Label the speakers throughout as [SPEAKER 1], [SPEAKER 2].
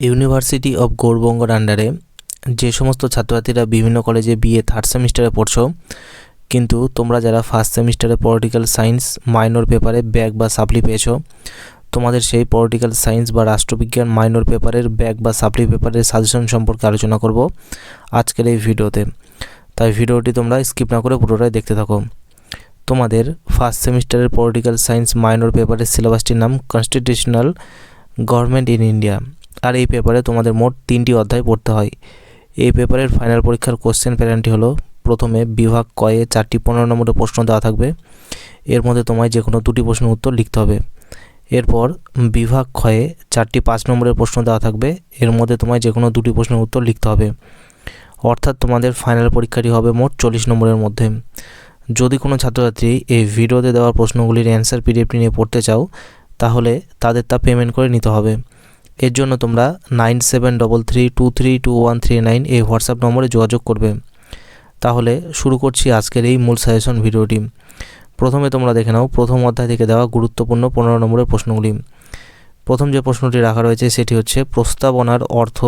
[SPEAKER 1] University of গৌরবঙ্গর আন্ডারে যে সমস্ত ছাত্রছাত্রীরা বিভিন্ন কলেজে বিএ থার্ড সেমিস্টারে পড়ছো, কিন্তু তোমরা যারা ফার্স্ট সেমিস্টারে পলিটিক্যাল সায়েন্স মাইনর পেপারে ব্যাক বা সাপ্লি পেয়েছ, তোমাদের সেই পলিটিক্যাল সায়েন্স বা রাষ্ট্রবিজ্ঞান মাইনর পেপারের ব্যাক বা সাপ্লি পেপারের সাজেশন সম্পর্কে আলোচনা করব আজকের এই ভিডিওতে। তাই ভিডিওটি তোমরা স্কিপ না করে পুরোটাই দেখতে থাকো। তোমাদের ফার্স্ট সেমিস্টারের পলিটিক্যাল সায়েন্স মাইনর পেপারের সিলেবাসটির নাম কনস্টিটিউশনাল গভর্নমেন্ট ইন ইন্ডিয়া আর এই পেপারে তোমাদের মোট তিনটি অধ্যায় পড়তে হয়। এই পেপারের ফাইনাল পরীক্ষার কোশ্চেন প্যাটার্নটি হলো, প্রথমে বিভাগ কয়ে চারটি পনেরো নম্বরের প্রশ্ন দেওয়া থাকবে। এর মধ্যে তোমায় যে কোনো দুটি প্রশ্নের উত্তর লিখতে হবে। এরপর বিভাগ ক্ষয়ে চারটি পাঁচ নম্বরের প্রশ্ন দেওয়া থাকবে। এর মধ্যে তোমায় যে কোনো দুটি প্রশ্নের উত্তর লিখতে হবে। অর্থাৎ তোমাদের ফাইনাল পরীক্ষাটি হবে মোট চল্লিশ নম্বরের মধ্যে। যদি কোনো ছাত্রছাত্রী এই ভিডিওতে দেওয়া প্রশ্নগুলির অ্যান্সার পিডিএফটি নিয়ে পড়তে চাও, তাহলে তাদের তা পেমেন্ট করে নিতে হবে। এর জন্য তোমরা nine seven double three two three two one three nine এই হোয়াটসঅ্যাপ নম্বরে যোগাযোগ করবে। তাহলে শুরু করছি আজকের এই মূল সাজেশন ভিডিওটি। প্রথমে তোমরা দেখে নাও, প্রথম অধ্যায় থেকে দেওয়া গুরুত্বপূর্ণ পনেরো নম্বরের প্রশ্নগুলি। প্রথম যে প্রশ্নটি রাখা রয়েছে সেটি হচ্ছে, প্রস্তাবনার অর্থ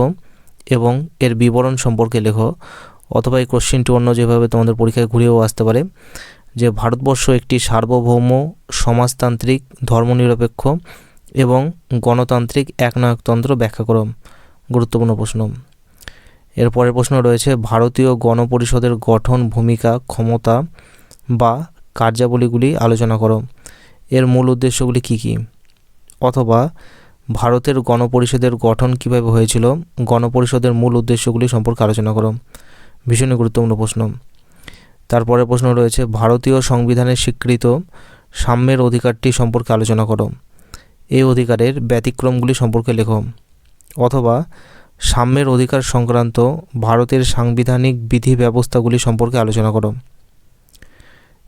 [SPEAKER 1] এবং এর বিবরণ সম্পর্কে লেখো, অথবা এই কোশ্চেনটি অন্য যেভাবে তোমাদের পরীক্ষায় ঘুরেও আসতে পারে, যে ভারতবর্ষ একটি সার্বভৌম সমাজতান্ত্রিক ধর্মনিরপেক্ষ এবং গণতান্ত্রিক একনায়কতন্ত্র ব্যাখ্যা করো। গুরুত্বপূর্ণ প্রশ্ন। এরপরের প্রশ্ন রয়েছে, ভারতীয় গণপরিষদের গঠন, ভূমিকা, ক্ষমতা বা কার্যাবলীগুলি আলোচনা করো। এর মূল উদ্দেশ্যগুলি কী কী? অথবা, ভারতের গণপরিষদের গঠন কীভাবে হয়েছিল? গণপরিষদের মূল উদ্দেশ্যগুলি সম্পর্কে আলোচনা করো। ভীষণই গুরুত্বপূর্ণ প্রশ্ন। তারপরে প্রশ্ন রয়েছে, ভারতীয় সংবিধানে স্বীকৃত সাম্যের অধিকারটি সম্পর্কে আলোচনা করো। এই অধিকারের ব্যতিক্রমগুলি সম্পর্কে লেখো। অথবা সাম্যের অধিকার সংক্রান্ত ভারতের সাংবিধানিক বিধি ব্যবস্থাগুলি সম্পর্কে আলোচনা করো।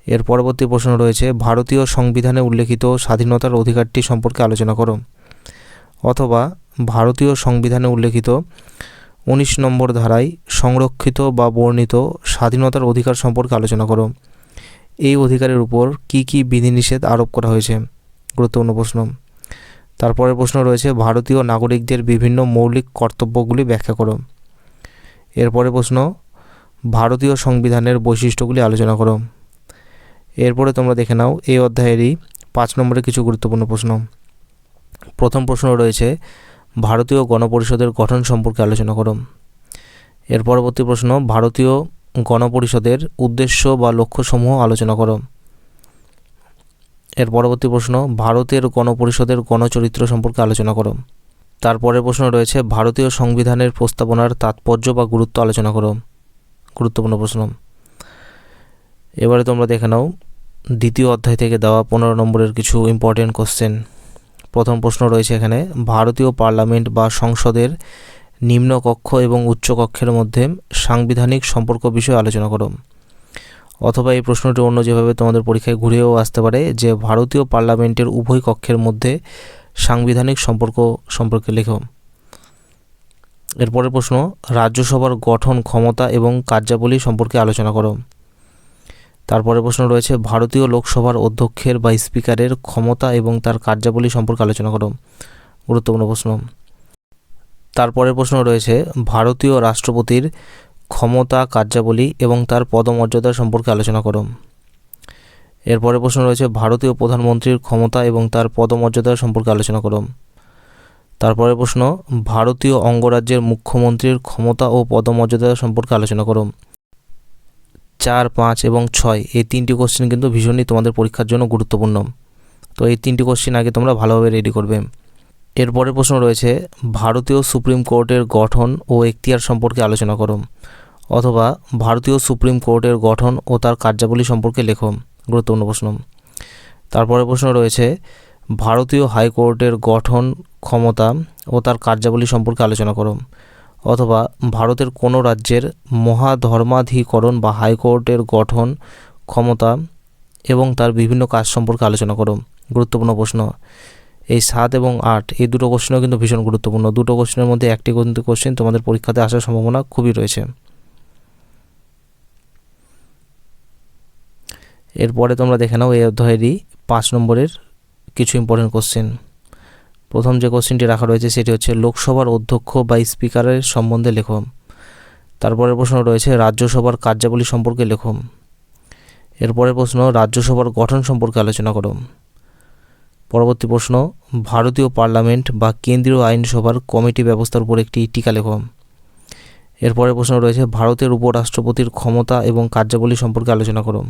[SPEAKER 1] এর পরবর্তী প্রশ্ন রয়েছে, ভারতীয় সংবিধানে উল্লেখিত স্বাধীনতার অধিকারটি সম্পর্কে আলোচনা করো। অথবা ভারতীয় সংবিধানে উল্লেখিত উনিশ নম্বর ধারায় সংরক্ষিত বা বর্ণিত স্বাধীনতার অধিকার সম্পর্কে আলোচনা করো। এই অধিকারের উপর কি কি বিধিনিষেধ আরোপ করা হয়েছে? গুরুত্বপূর্ণ প্রশ্ন। তারপরের প্রশ্ন রয়েছে, ভারতীয় নাগরিকদের বিভিন্ন মৌলিক কর্তব্যগুলি ব্যাখ্যা করো। এরপরে প্রশ্ন, ভারতীয় সংবিধানের বৈশিষ্ট্যগুলি আলোচনা করো। এরপরে তোমরা দেখে নাও, এই অধ্যায়েরই পাঁচ নম্বরে কিছু গুরুত্বপূর্ণ প্রশ্ন। প্রথম প্রশ্ন রয়েছে, ভারতীয় গণপরিষদের গঠন সম্পর্কে আলোচনা করো। এর পরবর্তী প্রশ্ন, ভারতীয় গণপরিষদের উদ্দেশ্য বা লক্ষ্যসমূহ আলোচনা করো। এর পরবর্তী প্রশ্ন, ভারতের গণপরিষদের গণচরিত্র সম্পর্কে আলোচনা করো। তারপরের প্রশ্ন রয়েছে, ভারতীয় সংবিধানের প্রস্তাবনার তাৎপর্য বা গুরুত্ব আলোচনা করো। গুরুত্বপূর্ণ প্রশ্ন। এবারে তোমরা দেখে নাও, দ্বিতীয় অধ্যায় থেকে দেওয়া পনেরো নম্বরের কিছু ইম্পর্টেন্ট কোশ্চেন প্রথম প্রশ্ন রয়েছে এখানে, ভারতীয় পার্লামেন্ট বা সংসদের নিম্নকক্ষ এবং উচ্চকক্ষের মধ্যে সাংবিধানিক সম্পর্ক বিষয়ে আলোচনা করো। অথবা এই প্রশ্নটি অন্য যেভাবে তোমাদের পরীক্ষায় ঘুরেও আসতে পারে যে ভারতীয় পার্লামেন্টের উভয় কক্ষের মধ্যে সাংবিধানিক সম্পর্ক সম্পর্কে লেখো। এরপরের প্রশ্ন, রাজ্যসভার গঠন, ক্ষমতা এবং কার্যাবলী সম্পর্কে আলোচনা করো। তারপরে প্রশ্ন রয়েছে, ভারতীয় লোকসভার অধ্যক্ষের বা স্পিকারের ক্ষমতা এবং তার কার্যাবলী সম্পর্কে আলোচনা করো। গুরুত্বপূর্ণ প্রশ্ন। তারপরের প্রশ্ন রয়েছে, ভারতীয় রাষ্ট্রপতির ক্ষমতা, কার্যাবলী এবং তার পদমর্যাদা সম্পর্কে আলোচনা করো। এরপরে প্রশ্ন রয়েছে, ভারতীয় প্রধানমন্ত্রীর ক্ষমতা এবং তার পদমর্যাদা সম্পর্কে আলোচনা করো। তারপরে প্রশ্ন, ভারতীয় অঙ্গরাজ্যের মুখ্যমন্ত্রীর ক্ষমতা ও পদমর্যাদা সম্পর্কে আলোচনা করো। চার, পাঁচ এবং ছয়, এই তিনটি কোশ্চেন কিন্তু ভীষণই তোমাদের পরীক্ষার জন্য গুরুত্বপূর্ণ। তো এই তিনটি কোশ্চেন আগে তোমরা ভালোভাবে রেডি করবে। এরপরে প্রশ্ন রয়েছে, ভারতীয় সুপ্রিম কোর্টের গঠন ও এখতিয়ার সম্পর্কে আলোচনা করো। অথবা ভারতীয় সুপ্রিম কোর্টের গঠন ও তার কার্যাবলী সম্পর্কে লেখো গুরুত্বপূর্ণ প্রশ্ন। তারপরে প্রশ্ন রয়েছে, ভারতীয় হাইকোর্টের গঠন, ক্ষমতা ও তার কার্যাবলী সম্পর্কে আলোচনা করো অথবা ভারতের কোনো রাজ্যের মহাধর্মাধিকরণ বা হাইকোর্টের গঠন, ক্ষমতা এবং তার বিভিন্ন কাজ সম্পর্কে আলোচনা করো গুরুত্বপূর্ণ প্রশ্ন। এই সাত এবং আট, এই দুটো কোশ্চেনও কিন্তু ভীষণ গুরুত্বপূর্ণ। দুটো কোশ্চেনের মধ্যে একটি কিন্তু কোশ্চেন তোমাদের পরীক্ষাতে আসার সম্ভাবনা খুবই রয়েছে। এরপরে তোমরা দেখে নাও এই অধ্যায়েরই পাঁচ নম্বরের কিছু ইম্পর্টেন্ট কোশ্চেন প্রথম যে কোশ্চেনটি রাখা রয়েছে সেটি হচ্ছে লোকসভার অধ্যক্ষ বা স্পিকারের সম্বন্ধে লেখো তারপরের প্রশ্ন রয়েছে রাজ্যসভার কার্যাবলী সম্পর্কে লেখো এরপরের প্রশ্ন রাজ্যসভার গঠন সম্পর্কে আলোচনা করো পরবর্তী প্রশ্ন, ভারতীয় পার্লামেন্ট বা কেন্দ্রীয় আইনসভার কমিটি ব্যবস্থার উপর একটি টিকা লেখো এরপরের প্রশ্ন রয়েছে ভারতের উপরাষ্ট্রপতির ক্ষমতা এবং কার্যাবলী সম্পর্কে আলোচনা করো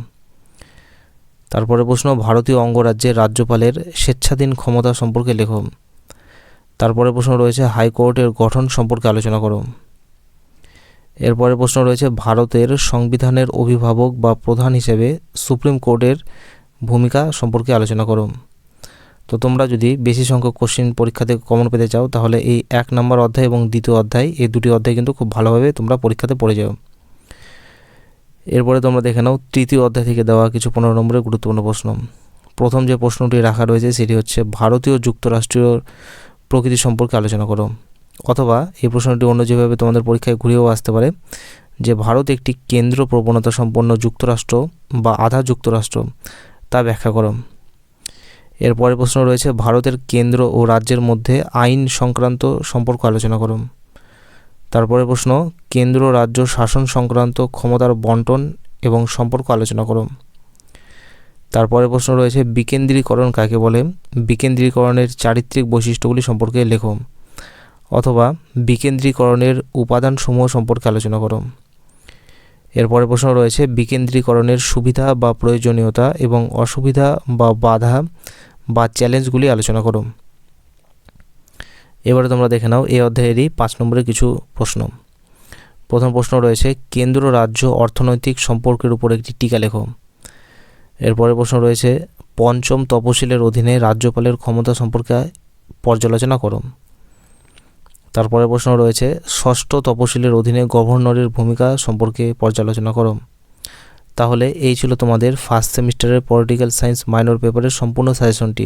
[SPEAKER 1] তারপরে প্রশ্ন, ভারতীয় অঙ্গরাজ্যের রাজ্যপালের স্বেচ্ছাধীন ক্ষমতা সম্পর্কে লেখো। তারপরে প্রশ্ন রয়েছে, হাইকোর্টের গঠন সম্পর্কে আলোচনা করো। এরপরে প্রশ্ন রয়েছে, ভারতের সংবিধানের অভিভাবক বা প্রধান হিসেবে সুপ্রিম কোর্টের ভূমিকা সম্পর্কে আলোচনা করো। তো তোমরা যদি বেশি সংখ্যক কোশ্চেন পরীক্ষা থেকে কমন পেতে চাও, তাহলে এই এক নম্বর অধ্যায় এবং দ্বিতীয় অধ্যায়, এই দুটি অধ্যায় কিন্তু খুব ভালোভাবে তোমরা পরীক্ষাতে পড়ে যাও। এরপরে তোমরা দেখে নাও, তৃতীয় অধ্যায় থেকে দেওয়া কিছু পনেরো নম্বরের গুরুত্বপূর্ণ প্রশ্ন। প্রথম যে প্রশ্নটি রাখা রয়েছে সেটি হচ্ছে, ভারতীয় যুক্তরাষ্ট্রীয় প্রকৃতি সম্পর্কে আলোচনা করো। অথবা এই প্রশ্নটি অন্য যেভাবে তোমাদের পরীক্ষায় ঘুরেও আসতে পারে, যে ভারত একটি কেন্দ্র প্রবণতা সম্পন্ন যুক্তরাষ্ট্র বা আধা যুক্তরাষ্ট্র, তা ব্যাখ্যা করো। এরপরে প্রশ্ন রয়েছে, ভারতের কেন্দ্র ও রাজ্যের মধ্যে আইন সংক্রান্ত সম্পর্ক আলোচনা করো। তারপরে প্রশ্ন, কেন্দ্র, রাজ্য, শাসন সংক্রান্ত ক্ষমতার বন্টন এবং সম্পর্ক আলোচনা করো তারপরে প্রশ্ন রয়েছে, বিকেন্দ্রীকরণ কাকে বলে? বিকেন্দ্রীকরণের চারিত্রিক বৈশিষ্ট্যগুলি সম্পর্কে লেখো অথবা বিকেন্দ্রীকরণের উপাদানসমূহ সম্পর্কে আলোচনা করো এরপরে প্রশ্ন রয়েছে, বিকেন্দ্রীকরণের সুবিধা বা প্রয়োজনীয়তা এবং অসুবিধা বা বাধা বা চ্যালেঞ্জগুলি আলোচনা করো এবারে তোমরা দেখে নাও, এই অধ্যায়েরই পাঁচ নম্বরের কিছু প্রশ্ন। প্রথম প্রশ্ন রয়েছে, কেন্দ্র রাজ্য অর্থনৈতিক সম্পর্কের উপর একটি টিকা লেখো। এরপরে প্রশ্ন রয়েছে, পঞ্চম তপশিলের অধীনে রাজ্যপালের ক্ষমতা সম্পর্কে পর্যালোচনা করো। তারপরে প্রশ্ন রয়েছে, ষষ্ঠ তপশিলের অধীনে গভর্নরের ভূমিকা সম্পর্কে পর্যালোচনা করো। তাহলে এই ছিল তোমাদের ফার্স্ট সেমিস্টারের পলিটিক্যাল সায়েন্স মাইনর পেপারের সম্পূর্ণ সাজেশনটি